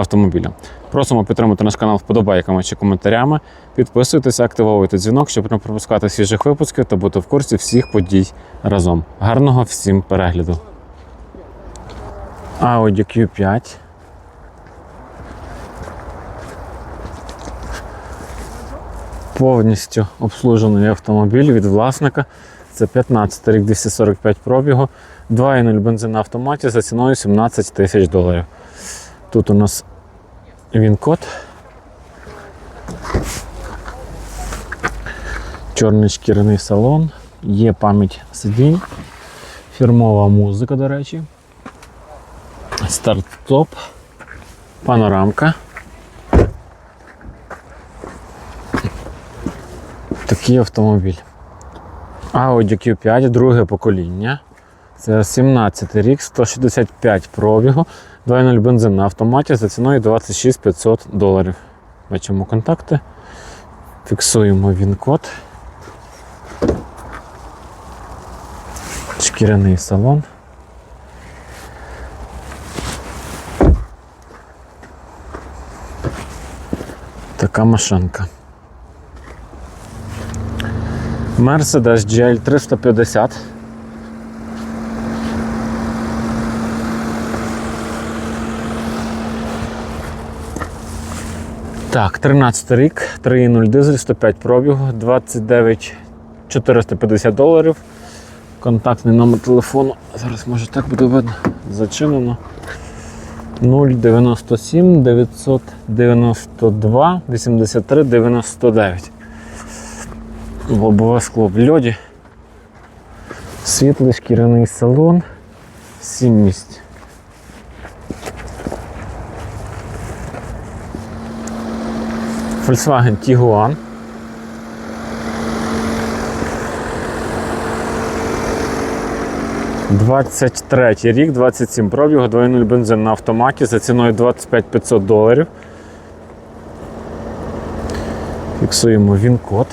автомобіля. Просимо підтримати наш канал вподобайками чи коментарями. Підписуйтесь, активовуйте дзвінок, щоб не пропускати свіжих випусків та бути в курсі всіх подій разом. Гарного всім перегляду! Audi Q5. Повністю обслужений автомобіль від власника. Це 15 рік 245 пробігу, 2.0 бензин на автоматі за ціною 17 тисяч доларів. Тут у нас він код. Чорний шкіряний салон, є пам'ять сидінь, фірмова музика, до речі, старт-стоп, панорамка. Такий автомобіль. Audi Q5, друге покоління. Це 17 рік, 165 пробігу, 2.0 бензин на автоматі за ціною 26 500 доларів. Бачимо контакти. Фіксуємо він-код. Шкіряний салон. Така машинка. Mercedes GL350. Так, 13 рік, 3.0 дизель, 105 пробігу, 29 450 доларів. Контактний номер телефону. Зараз може так буде видно. Зачинено. 097 992 83 99. Лобове скло в льоді. Світлий шкіряний салон. 7 місць. Volkswagen Tiguan. Двадцять рік, 27 пробігу, 2.0 бензин на автоматі за ціною 25 500 доларів. Фіксуємо він-код.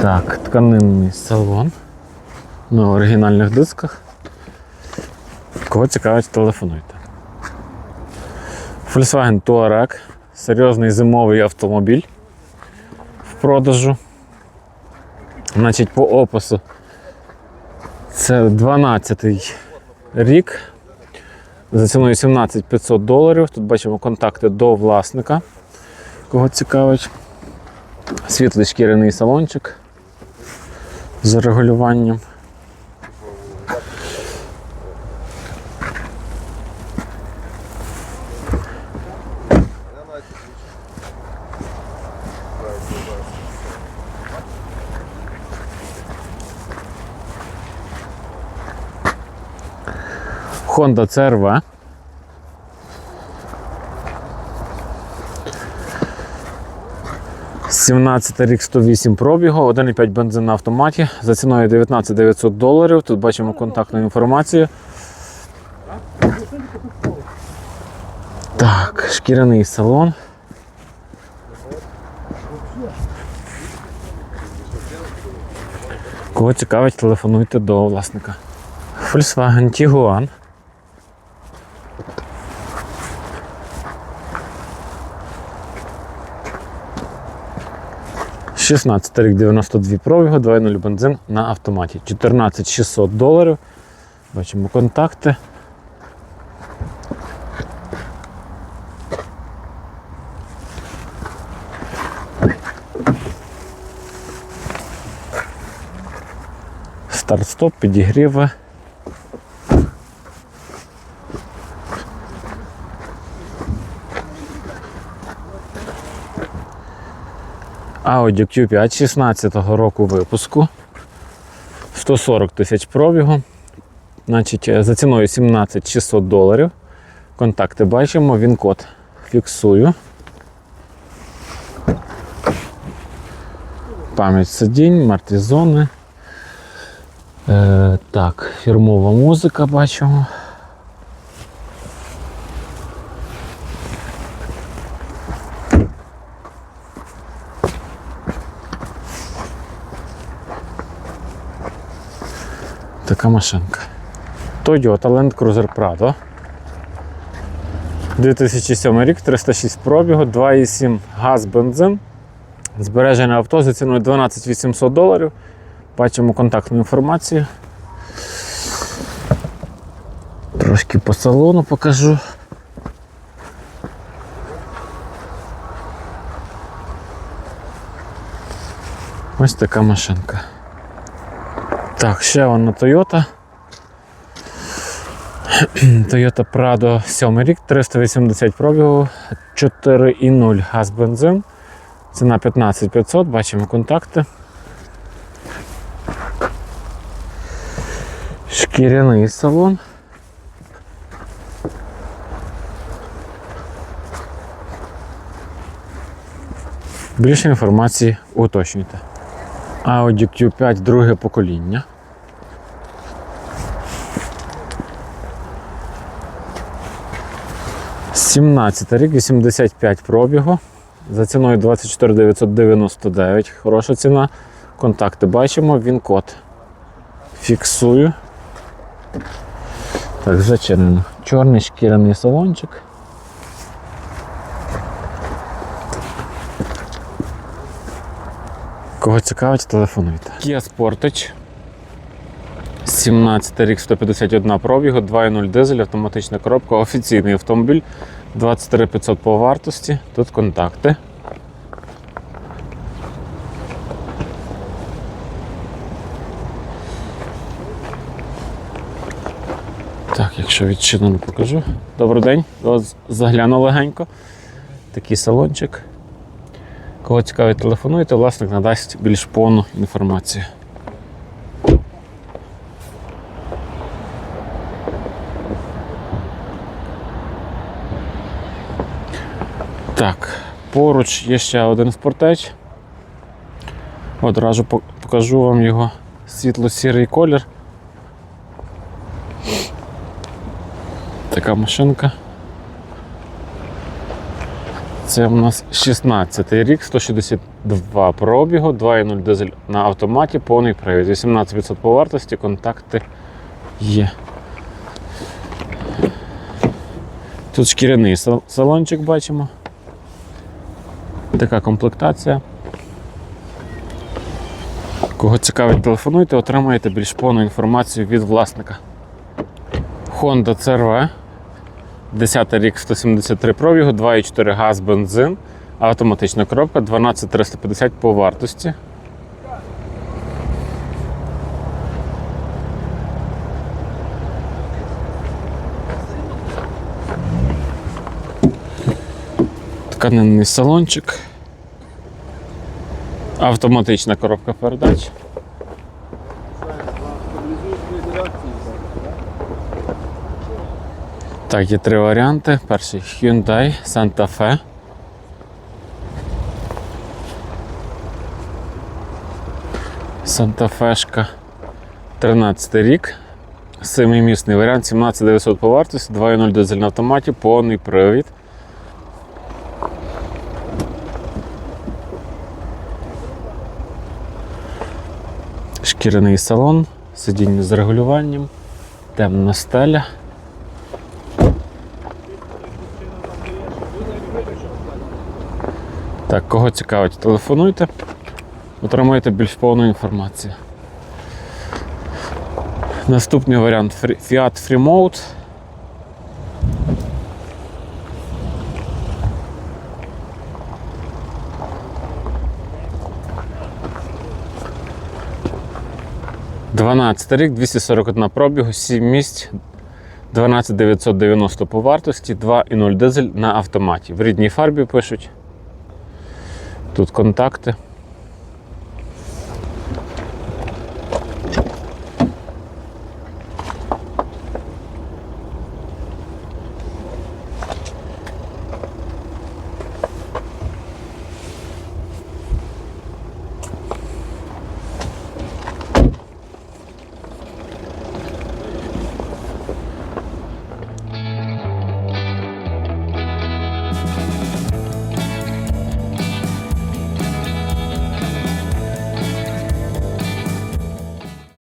Так, тканинний салон на оригінальних дисках. Кого цікавить, телефонуйте. Volkswagen Touareg. Серйозний зимовий автомобіль в продажу. Значить, по опису це 12-й рік. За ціною 17 500 доларів. Тут бачимо контакти до власника. Кого цікавить. Світлий шкіряний салончик з регулюванням. Honda CRV. – 17 рік 108 пробігу, 1,5 бензин на автоматі за ціною 19 900 доларів. Тут бачимо контактну інформацію. Так, шкіряний салон. Кого цікавить, телефонуйте до власника. Volkswagen Tiguan. Шістнадцятий рік 92 пробігу, 2.0 бензин на автоматі. 14 600 доларів. Бачимо контакти. Старт-стоп, підігріви. Audi Q5 16 року випуску. 140 тисяч пробігу. Значить, е, за ціною 17 600 доларів. Контакти бачимо, він код фіксую. Пам'ять сидінь, мертві зони. Е, так, фірмова музика бачимо. Така машинка. Toyota Land Cruiser Prado. 2007 рік, 306 пробігу, 2,7 газ бензин. Збережене авто за ціною 12 800 доларів. Бачимо контактну інформацію. Трошки по салону покажу. Ось така машинка. Так, ще одна Toyota. Toyota Prado 7 рік, 380 пробігу, 4,0 газ бензин. Ціна 15500, бачимо контакти. Шкіряний салон. Більше інформації уточнюйте. Audi Q5 друге покоління. Сімнадцятий рік, 85 пробігу. За ціною 24 999. Хороша ціна. Контакти бачимо, він код. Фіксую. Так, зачинено. Чорний шкіряний салончик. Кого цікавить, телефонуйте. Kia Sportage. 17 рік 151 пробігу, 2.0 дизель, автоматична коробка, офіційний автомобіль, 23 500 по вартості. Тут контакти. Так, якщо відчинено покажу. Добрий день, загляну легенько. Такий салончик. Кого цікавить, телефонуйте, власник надасть більш повну інформацію. Так, поруч є ще один спортеч. Одразу покажу вам його світло-сірий колір. Така машинка. Це у нас 16 рік, 162 пробігу, 2.0 дизель на автоматі, повний привід. 18% по вартості, контакти є. Тут шкіряний салончик бачимо. Така комплектація. Кого цікавить, телефонуйте, отримаєте більш повну інформацію від власника. Honda CRV. 10 рік 173 пробігу, 2,4 газ, бензин, автоматична коробка, 12350 по вартості. Тканинний салончик. Автоматична коробка передач. Так, є три варіанти. Перший Hyundai Santa Fe. Santa Fe 13 рік. Семимісний варіант, 17900 по вартості, 2.0 дизель на автоматі, повний привід. Шкіряний салон, сидіння з регулюванням, темна стеля. Так, кого цікавить, телефонуйте, отримаєте більш повну інформацію. Наступний варіант Fiat Freemode. Дванадцятий рік, 241 пробігу, 7 місць, 12990 по вартості, 2,0 дизель на автоматі. В рідній фарбі пишуть. Тут контакти.